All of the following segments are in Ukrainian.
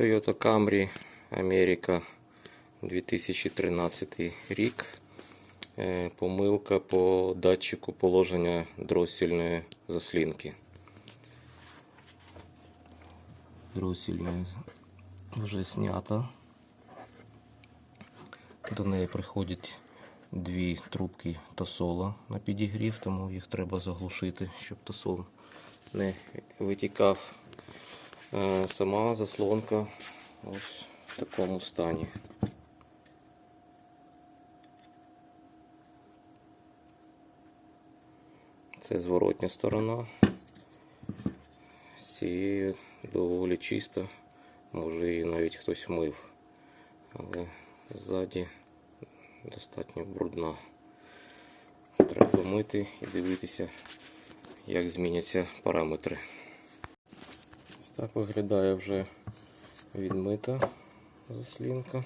Toyota Camry Америка 2013 рік. Е, Помилка по датчику положення дроссельної заслінки. Дроссельна вже знята. До неї приходять дві трубки тосола на підігрів, тому їх треба заглушити, щоб тосол не витікав. Е, Сама заслонка ось в такому стані. Це зворотня сторона. З цією доволі чисто, може її навіть хтось мив, але ззаді достатньо брудна. Треба мити і дивитися, як зміняться параметри. Так виглядає вже відмита заслінка.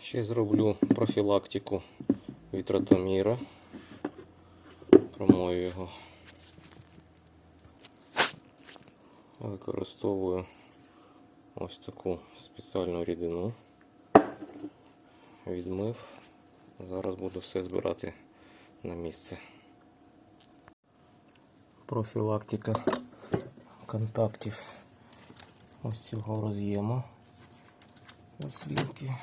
Ще зроблю профілактику вітратоміра. Промою його. Використовую ось таку спеціальну рідину. Відмив. Зараз буду все збирати на місце. Профілактика контактів ось цього роз'єму. Заслінки.